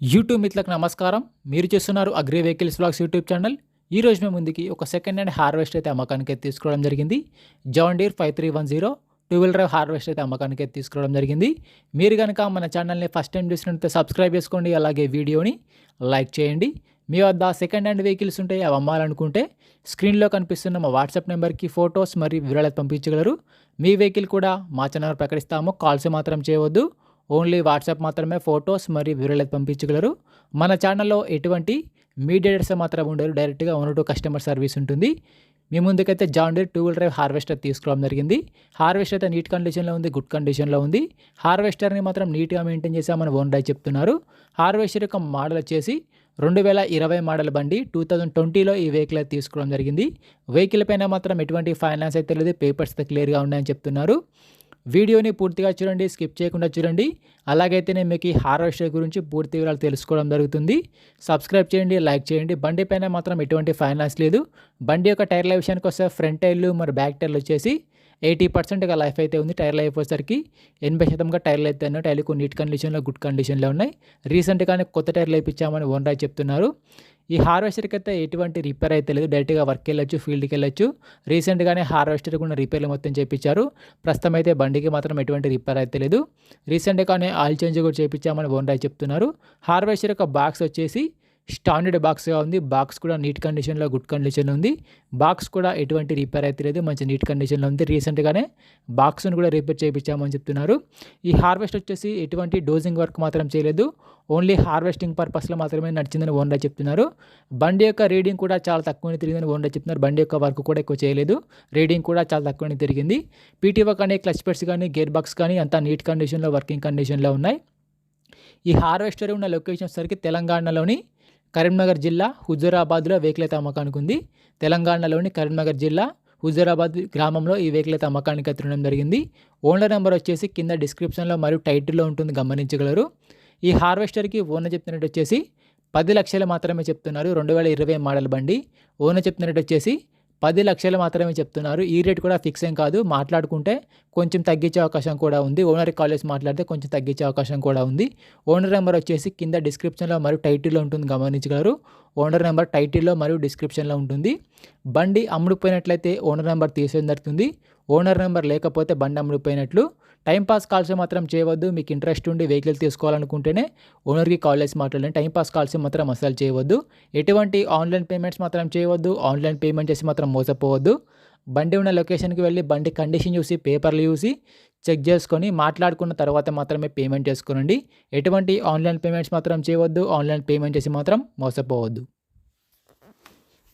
YouTube మిత్రులకు నమస్కారం. మీరు చూస్తున్నారు agri vehicles blogs YouTube channel ఈ రోజు మేము ముందుకి ఒక సెకండ్ హ్యాండ్ హార్వెస్ట్ అయితే అమ్మకానికి అయితే తీసుకోవడం జరిగింది. John Deere five three one zero two wheeler harvest అయితే అమ్మకానికి అయితే తీసుకోవడం జరిగింది. మీరు కనుక మన ఛానల్ని ఫస్ట్ టైం చూసినట్లయితే సబ్స్క్రైబ్ చేసుకోండి. అలాగే వీడియోని లైక్ చేయండి. మీ వద్ద సెకండ్ హ్యాండ్ వెహికల్స్ ఉంటాయి అవి అమ్మాలనుకుంటే స్క్రీన్లో కనిపిస్తున్న మా వాట్సాప్ నెంబర్కి ఫొటోస్ మరియు వివరాలు పంపించగలరు. మీ వెహికల్ కూడా మా ఛానల్ ప్రకటిస్తాము. కాల్స్ మాత్రం చేయవద్దు. ఓన్లీ వాట్సాప్ మాత్రమే ఫొటోస్ మరియు వివరాలు పంపించగలరు. మన ఛానల్లో ఎటువంటి మీడియేటర్స్ మాత్రం ఉండరు డైరెక్ట్గా ఓనర్ టు కస్టమర్ సర్వీస్ ఉంటుంది. మీ ముందుకైతే John Deere two wheel drive harvester తీసుకోవడం జరిగింది. హార్వెస్టర్ అయితే నీట్ కండిషన్లో ఉంది గుడ్ కండిషన్లో ఉంది. హార్వెస్టర్ని మాత్రం నీట్గా మెయింటైన్ చేసామని ఓన్ డ్రైవ్ చెప్తున్నారు. హార్వెస్టర్ యొక్క మోడల్ వచ్చేసి రెండు వేల ఇరవై మోడల్ బండి టూ థౌజండ్ ట్వంటీలో ఈ వెహికల్ అయితే తీసుకోవడం జరిగింది. వెహికల్ పైన మాత్రం ఎటువంటి ఫైనాన్స్ అయితే లేదు. పేపర్స్ అయితే క్లియర్గా ఉన్నాయని చెప్తున్నారు. వీడియోని పూర్తిగా చూడండి స్కిప్ చేయకుండా చూడండి. అలాగైతేనే మీకు ఈ హార్వెస్టర్ గురించి పూర్తి వివరాలు తెలుసుకోవడం జరుగుతుంది. సబ్స్క్రైబ్ చేయండి లైక్ చేయండి. బండి పైన మాత్రం ఎటువంటి ఫైనాన్స్ లేదు. బండి యొక్క టైర్ల విషయానికి వస్తే ఫ్రంట్ టైర్లు మరి బ్యాక్ టైర్లు వచ్చేసి ఎయిటీ పర్సెంట్గా లైఫ్ అయితే ఉంది. టైర్లు అయిపోయేసరికి ఎనభై శాతంగా టైర్లు అయితే ఉన్నాయి. టైర్లు నీట్ కండిషన్లో గుడ్ కండిషన్లో ఉన్నాయి. రీసెంట్గానే కొత్త టైర్లు వేయించామని రాయ్ చెప్తున్నారు. ఈ హార్వెస్టర్కి అయితే ఎటువంటి రిపేర్ అయితే లేదు. డైరెక్ట్గా వర్క్ వెళ్ళొచ్చు ఫీల్డ్కి వెళ్ళొచ్చు. రీసెంట్గానే హార్వెస్టర్ కూడా రిపేర్లు మొత్తం చేయించారు. ప్రస్తుతం అయితే బండికి మాత్రం ఎటువంటి రిపేర్ అయితే లేదు. రీసెంట్గానే ఆయిల్ చేంజ్ కూడా చేయించామని రాయ్ చెప్తున్నారు. హార్వెస్టర్ యొక్క బాక్స్ వచ్చేసి స్టాండర్డ్ బాక్స్గా ఉంది. బాక్స్ కూడా నీట్ కండిషన్లో గుడ్ కండిషన్లో ఉంది. బాక్స్ కూడా ఎటువంటి రిపేర్ అయితే లేదు. మంచి నీట్ కండిషన్లో ఉంది. రీసెంట్గానే బాక్స్ను కూడా రిపేర్ చేయించామని చెప్తున్నారు. ఈ హార్వెస్ట్ వచ్చేసి ఎటువంటి డోజింగ్ వర్క్ మాత్రం చేయలేదు. ఓన్లీ హార్వెస్టింగ్ పర్పస్లో మాత్రమే నడిచిందని ఓనర్ చెప్తున్నారు. బండి యొక్క రీడింగ్ కూడా చాలా తక్కువనే తిరిగిందని ఓనర్ చెప్తున్నారు. బండి యొక్క వర్క్ కూడా ఎక్కువ చేయలేదు. రీడింగ్ కూడా చాలా తక్కువనే తిరిగింది. పీటీఓ కానీ క్లచ్ పెట్స్ కానీ గేర్ బాక్స్ కానీ అంతా నీట్ కండిషన్లో వర్కింగ్ కండిషన్లో ఉన్నాయి. ఈ హార్వెస్టర్ ఉన్న లొకేషన్ సరికి తెలంగాణలోని కరీంనగర్ జిల్లా హుజూరాబాద్లో వేకులత అమ్మకానికి ఉంది. తెలంగాణలోని కరీంనగర్ జిల్లా హుజూరాబాద్ గ్రామంలో ఈ వెహికల్ అయితే అమ్మకానికి ఎత్తడం జరిగింది. ఓనర్ నెంబర్ వచ్చేసి కింద డిస్క్రిప్షన్లో మరియు టైటిల్లో ఉంటుంది గమనించగలరు. ఈ హార్వెస్టర్కి ఓనర్ చెప్తున్నట్టు వచ్చేసి పది లక్షలు మాత్రమే చెప్తున్నారు రెండు వేల ఇరవై మోడల్ బండి. ఓనర్ చెప్తున్నట్టు వచ్చేసి పది లక్షలు మాత్రమే చెప్తున్నారు. ఈ రేట్ కూడా ఫిక్స్ ఏం కాదు. మాట్లాడుకుంటే కొంచెం తగ్గించే అవకాశం కూడా ఉంది. ఓనర్ కాలేజ్ మాట్లాడితే కొంచెం తగ్గించే అవకాశం కూడా ఉంది. ఓనర్ నెంబర్ వచ్చేసి కింద డిస్క్రిప్షన్లో మరియు టైటిల్లో ఉంటుంది. గమనించగలరు. ఓనర్ నెంబర్ టైటిల్లో మరియు డిస్క్రిప్షన్లో ఉంటుంది. బండి అమ్ముడుపోయినట్లయితే ఓనర్ నెంబర్ తీసేయడం జరుగుతుంది. ఓనర్ నెంబర్ లేకపోతే బండి అమ్ముడుపోయినట్లు. టైంపాస్ కాల్స్ మాత్రం చేయవద్దు. మీకు ఇంట్రెస్ట్ ఉండి వెహికల్ తీసుకోవాలనుకుంటేనే ఓనర్కి కాల్ చేసి మాట్లాడండి. టైంపాస్ కాల్స్ మాత్రం అసలు చేయవద్దు. ఎటువంటి ఆన్లైన్ పేమెంట్స్ మాత్రం చేయవద్దు. ఆన్లైన్ పేమెంట్ చేసి మాత్రం మోసపోవద్దు. బండి ఉన్న లొకేషన్కి వెళ్ళి బండి కండిషన్ చూసి పేపర్లు చూసి చెక్ చేసుకొని మాట్లాడుకున్న తర్వాత మాత్రమే పేమెంట్ చేసుకోనండి. ఎటువంటి ఆన్లైన్ పేమెంట్స్ మాత్రం చేయవద్దు. ఆన్లైన్ పేమెంట్ చేసి మాత్రం మోసపోవద్దు.